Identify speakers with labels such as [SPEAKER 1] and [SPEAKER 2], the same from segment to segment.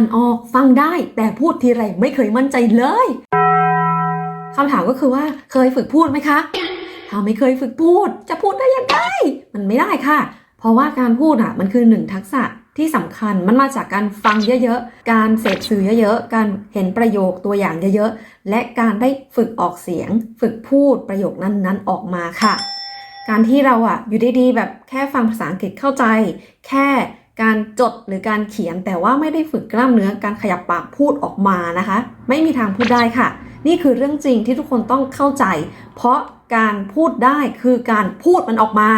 [SPEAKER 1] านออกฟังได้แต่พูดทีไรไม่เคยมั่นใจเลยคำถามก็คือว่าเคยฝึกพูดไหมคะ ถ้าไม่เคยฝึกพูด จะพูดได้ยังไง มันไม่ได้ค่ะ เพราะว่าการพูดอะมันคือหนึ่งทักษะที่สำคัญมันมาจากการฟังเยอะๆ การเสพสื่อเยอะๆ การเห็นประโยคตัวอย่างเยอะๆ และการได้ฝึกออกเสียง ฝึกพูดประโยคนั้นๆ ออกมาค่ะ การที่เราอะอยู่ดีๆ แบบแค่ฟังภาษาอังกฤษเข้าใจ แค่ การจดหรือการเขียนแต่ว่าไม่ได้ฝึกกล้ามเนื้อการขยับปากพูดออกมานะคะ ไม่มีทางพูดได้ค่ะ นี่คือเรื่องจริงที่ทุกคนต้องเข้าใจ เพราะการพูดได้คือการพูดมันออกมา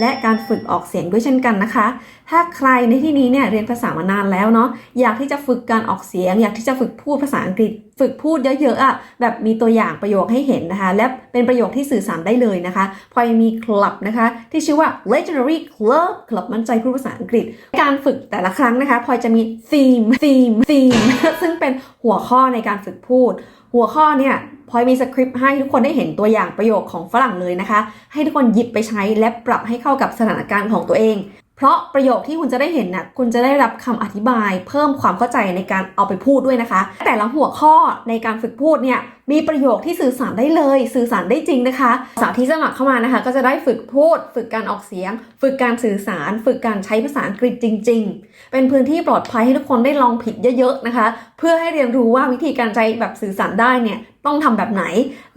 [SPEAKER 1] และการฝึกออกเสียงด้วยเช่นกันนะคะ ถ้าใครในที่นี้เนี่ยเรียนภาษามานานแล้วเนาะอยากที่จะฝึกการออกเสียง อยากที่จะฝึกพูดภาษาอังกฤษ ฝึกพูดเยอะๆอะแบบมีตัวอย่างประโยคให้เห็นนะคะ และเป็นประโยคที่สื่อสารได้เลยนะคะ พอยมีคลับนะคะ ที่ชื่อว่า legendary club คลับมั่นใจพูดภาษาอังกฤษ การฝึกแต่ละครั้งนะคะ พอยจะมี theme theme theme ซึ่งเป็นหัวข้อในการฝึกพูด หัวข้อเนี่ยพลอยมีสคริปต์ให้ทุกคนได้เห็นตัวอย่างประโยคของฝรั่งเลยนะคะ ให้ทุกคนหยิบไปใช้และปรับให้เข้ากับสถานการณ์ของตัวเอง เพราะประโยคที่คุณจะได้เห็นน่ะคุณจะได้รับคำอธิบาย เพิ่มความเข้าใจในการเอาไปพูดด้วยนะคะ แต่ละหัวข้อในการฝึกพูดเนี่ยมีประโยคที่สื่อสารได้เลย สื่อสารได้จริงนะคะสาวที่สมัครเข้ามานะคะ ก็จะได้ฝึกพูด ฝึกการออกเสียง ฝึกการสื่อสาร ฝึกการใช้ภาษาอังกฤษจริง ๆ เป็นพื้นที่ปลอดภัยให้ทุกคนได้ลองผิดเยอะๆนะคะ เพื่อให้เรียนรู้ว่าวิธีการใช้แบบสื่อสารได้เนี่ยต้องทำแบบไหน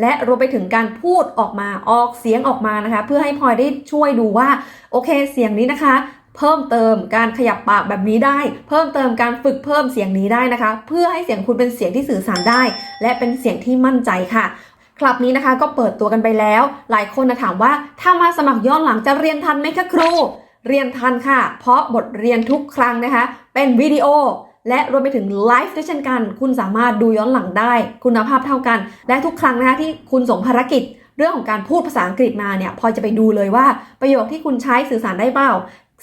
[SPEAKER 1] และรวมไปถึงการพูดออกมาออกเสียงออกมานะคะ เพื่อให้พลอยได้ช่วยดูว่า โอเคเสียงนี้นะคะ เพิ่มเติมการขยับปากแบบนี้ได้ เพิ่มเติมการฝึกเพิ่มเสียงนี้ได้นะคะ เพื่อให้เสียงคุณเป็นเสียงที่สื่อสารได้ และเป็นเสียงที่มั่นใจค่ะคลับนี้นะคะก็เปิดตัวกันไปแล้ว หลายคนนะถามว่าถ้ามาสมัครย้อนหลังจะเรียนทันไหมคะครู เรียนทันค่ะ เพราะบทเรียนทุกครั้งนะคะ เป็นวิดีโอ และรวมไปถึงไลฟ์ด้วยเช่นกัน คุณสามารถดูย้อนหลังได้ คุณภาพเท่ากัน และทุกครั้งนะคะที่คุณส่งภารกิจเรื่องของการพูดภาษาอังกฤษมาเนี่ยพอจะไปดูเลยว่าประโยคที่คุณใช้สื่อสารได้เปล่า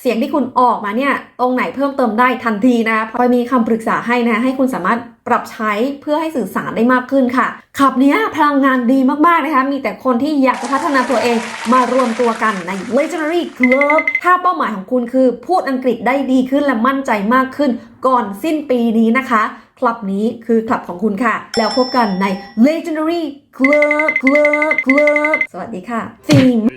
[SPEAKER 1] เสียงที่คุณออกมาเนี่ยตรงไหนเพิ่มเติมได้ทันทีนะพลอยมีคำปรึกษาให้นะ ให้คุณสามารถปรับใช้เพื่อให้สื่อสารได้มากขึ้นค่ะขับเนี้ยพลังงานดีมากๆนะคะ มีแต่คนที่อยากจะพัฒนาตัวเองมารวมตัวกันใน Legendary Club ถ้าเป้าหมายของคุณคือ พูดอังกฤษได้ดีขึ้นและมั่นใจมากขึ้น ก่อนสิ้นปีนี้นะคะคลับนี้คือคลับของคุณค่ะ แล้วพบกันใน Legendary Club Club Club สวัสดีค่ะ
[SPEAKER 2] 4